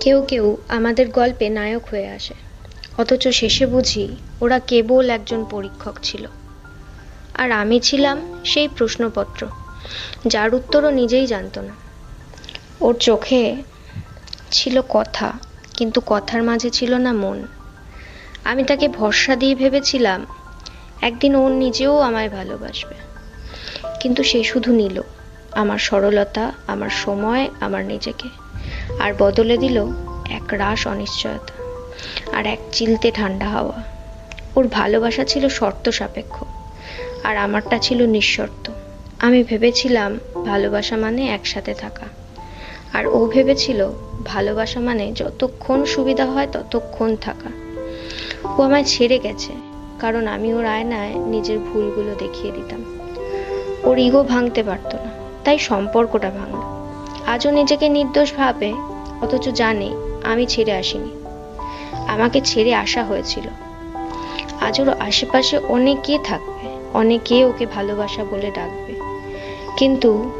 কেউ কেউ আমাদের গল্পে নায়ক হয়ে আসে। অথচ শেষে বুঝি ওরা কেবল একজন পরীক্ষক ছিল। আর আমি ছিলাম সেই প্রশ্নপত্র, যার উত্তরও নিজেই জানতো না। ওর চোখে ছিল কথা, কিন্তু কথার মাঝে ছিল না মন। আমি তাকে ভরসা দিয়ে ভেবেছিলাম, একদিন ওর নিজেও আমায় ভালোবাসবে। কিন্তু সে শুধু নিল, আমার সরলতা, আমার সময়, আমার নিজেকে। আর বদলে দিল এক রাস অনিশ্চয়তা আর এক চিলতে ঠান্ডা হাওয়া। ওর ভালোবাসা ছিল শর্ত সাপেক্ষ আর আমারটা ছিল নিঃশর্ত। আমি ভেবেছিলাম ভালোবাসা মানে একসাথে থাকা। আর ও ভেবেছিল ভালোবাসা মানে যতক্ষণ সুবিধা হয় ততক্ষণ থাকা। ও আমায় ছেড়ে গেছে, কারণ আমি ওর আয়নায় নিজের ভুলগুলো দেখিয়ে দিতাম। ওর ইগো ভাঙতে পারতো না, তাই সম্পর্কটা ভাঙল। আজও নিজেকে নির্দোষ ভাবে, অথচ জানে আমি ছেড়ে আসিনি। আমাকে ছেড়ে আসা হয়েছিল। আজ ওর আশেপাশে অনেকে থাকবে, অনেকে ওকে ভালোবাসা বলে ডাকবে। কিন্তু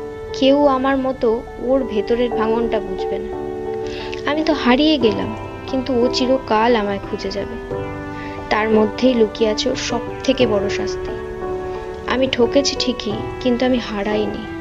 কেউ আমার মতো ওর ভেতরের ভাঙনটা বুঝবে না। আমি তো হারিয়ে গেলাম, কিন্তু ও চিরকাল আমায় খুঁজে যাবে। তার মধ্যেই লুকিয়ে আছে ওর সব থেকে বড় শাস্তি। আমি ঠকেছি ঠিকই, কিন্তু আমি হারাইনি।